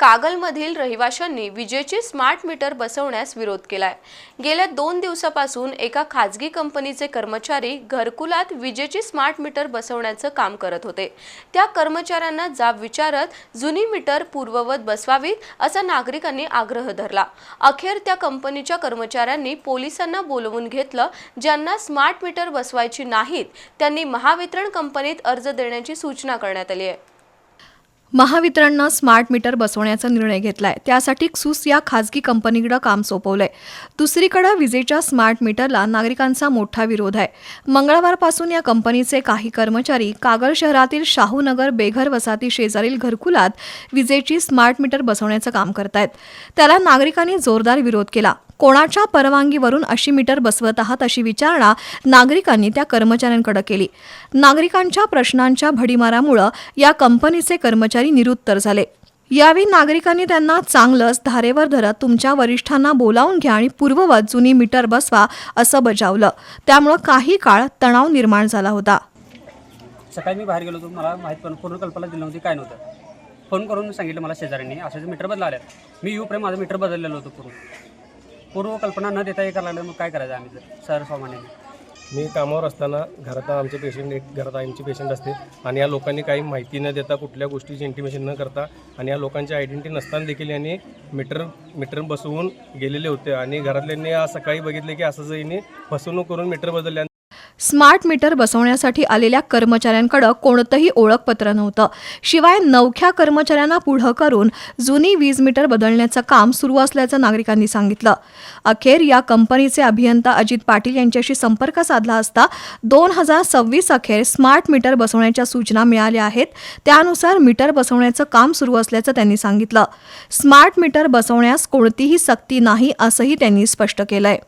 कागलमधील रहिवाशांनी विजेचे smart meter बसवण्यास विरोध केलाय. गेल्या दोन दिवसापासून एका खाजगी कंपनीचे कर्मचारी घरकुलात विजेचे स्मार्ट मीटर बसवण्याचं काम करत होते. त्या कर्मचाऱ्यांना जाब विचारत जुनी मीटर पूर्ववत बसवावीत असा नागरिकांनी आग्रह धरला. अखेर त्या कंपनीच्या कर्मचाऱ्यांनी पोलिसांना बोलवून घेतलं ज्यांना स्मार्ट मीटर बसवायची नाहीत त्यांनी महावितरण कंपनीत अर्ज देण्याची सूचना करण्यात आली आहे. महावितरणनं स्मार्ट मीटर बसवण्याचा निर्णय घेतलाय. त्यासाठी क्सूस या खाजगी कंपनीकडं काम सोपवलंय. दुसरीकडे विजेच्या स्मार्ट मीटरला नागरिकांचा मोठा विरोध आहे. मंगळवारपासून या कंपनीचे काही कर्मचारी कागल शहरातील शाहूनगर बेघर वसाहती शेजारील घरकुलात विजेची स्मार्ट मीटर बसवण्याचं काम करतायत. त्याला नागरिकांनी जोरदार विरोध केला. कोणाच्या परवानगीवरून अशी मीटर बसवत आहात अशी विचारणा नागरिकांनी त्या कर्मचाऱ्यांकडे केली. नागरिकांच्या प्रश्नांच्या भडीमारामुळं या कंपनीचे कर्मचारी निरुत्तर झाले. यावेळी नागरिकांनी त्यांना चांगलंच धारेवर धरत तुमच्या वरिष्ठांना बोलावून घ्या आणि पूर्ववत जुनी मीटर बसवा असं बजावलं. त्यामुळं काही काळ तणाव निर्माण झाला होता. सकाळी मी बाहेर गेलो होतो. मला माहीत पण पूर्ण कल्पना दिली नव्हती काय नव्हतं. फोन करून सांगितलं मला शेजाऱ्यांनी. असं मीटर बदला मी येऊपर्यंत माझं मीटर बदललेलं होतं पूर्ण. पूर्वकल्पना न देता हे करायला लागलं मग काय करायचं आम्ही जर सर्वसामान्यांनी मी कामावर असताना घरात आमचे पेशंट एक घरात आमचे पेशंट असते आणि या लोकांनी काही माहिती न देता कुठल्या गोष्टीची इंटिमेशन न करता आणि या लोकांची आयडेंटिटी नसताना देखील यांनी मीटर मीटर बसवून गेलेले होते आणि घरातल्यांनी आज सकाळी बघितले की असं यांनी फसवणूक करून मीटर बदलल्या. स्मार्ट मीटर बसवण्यासाठी आलेल्या कर्मचाऱ्यांकडे कोणतंही ओळखपत्र नव्हतं. शिवाय नवख्या कर्मचाऱ्यांना पुढं करून जुनी वीज मीटर बदलण्याचं काम सुरू असल्याचं नागरिकांनी सांगितलं. अखेर या कंपनीचे अभियंता अजित पाटील यांच्याशी संपर्क साधला असता दोन हजार सव्वीस अखेर स्मार्ट मीटर बसवण्याच्या सूचना मिळाल्या आहेत. त्यानुसार मीटर बसवण्याचं काम सुरू असल्याचं त्यांनी सांगितलं. स्मार्ट मीटर बसवण्यास कोणतीही सक्ती नाही असंही त्यांनी स्पष्ट केलंय.